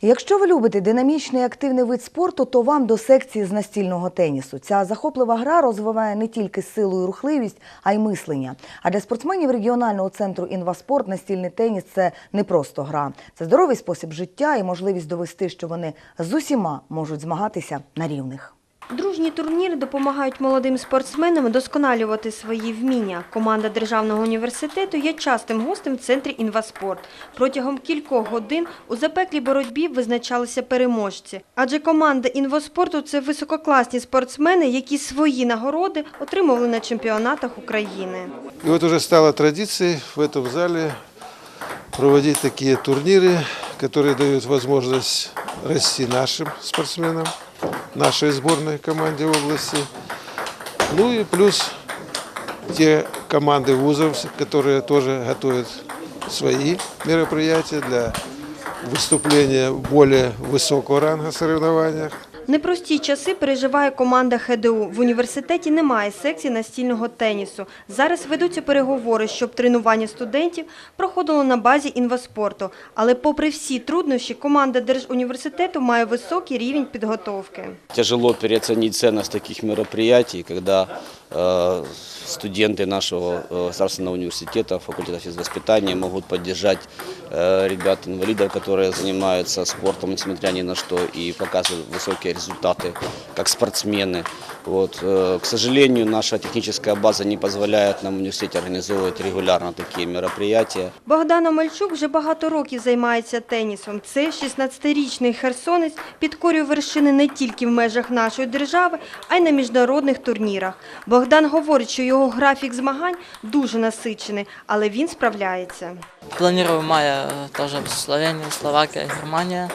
Якщо ви любите динамічний і активний вид спорту, то вам до секції з настільного тенісу. Ця захоплива гра розвиває не тільки силу і рухливість, а й мислення. А для спортсменів регіонального центру інваспорт настільний теніс це не просто гра. Це здоровий спосіб життя і можливість довести, що вони з усіма можуть змагатися на рівних. Дружні турніри допомагають молодим спортсменам вдосконалювати свої вміння. Команда Державного університету є частим гостем в центрі «Інваспорт». Протягом кількох годин у запеклій боротьбі визначалися переможці. Адже команда «Інваспорту» – це висококласні спортсмени, які свої нагороди отримували на чемпіонатах України. И вот уже стало традицией в этом зале проводить такие турниры, которые дают возможность расти нашим спортсменам, Нашей сборной команде области. Ну и плюс те команды вузов, которые тоже готовят свои мероприятия для выступления более высокого ранга в соревнованиях. Непрості часи переживає команда ХДУ. В університеті немає секції настільного тенісу. Зараз ведуться переговори, щоб тренування студентів проходило на базі інваспорту. Але попри всі труднощі, команда Держуніверситету має високий рівень підготовки. Тяжело перецені це на таких мероприятий, э, студенты нашего э, государственного университета, факультета физвоспитания могут поддержать э, ребят-инвалидов, которые занимаются спортом, несмотря ни на что, и показывают высокие результаты как спортсмены. Вот. э, К сожалению, наша техническая база не позволяет нам в университете организовывать регулярно такие мероприятия. Богдан Омельчук вже багато років займається тенісом. Це 16-річний херсонець підкорює вершини не тільки в межах нашої держави, а й на міжнародних турнірах. Богдан говорить, що його графік змагань дуже насичений, але він справляється. Планирую в мае э, тоже Словения, Словакия, Германия.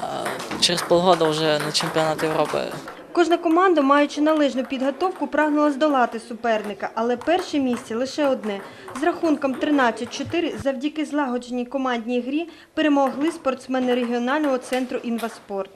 А, Через полгода уже на чемпионат Европы. Кожна команда, маючи належну підготовку, прагнула здолати суперника, але перше місце лише одне. З рахунком 13-4 завдяки злагодженій командній грі перемогли спортсмени регіонального центру «Інваспорт».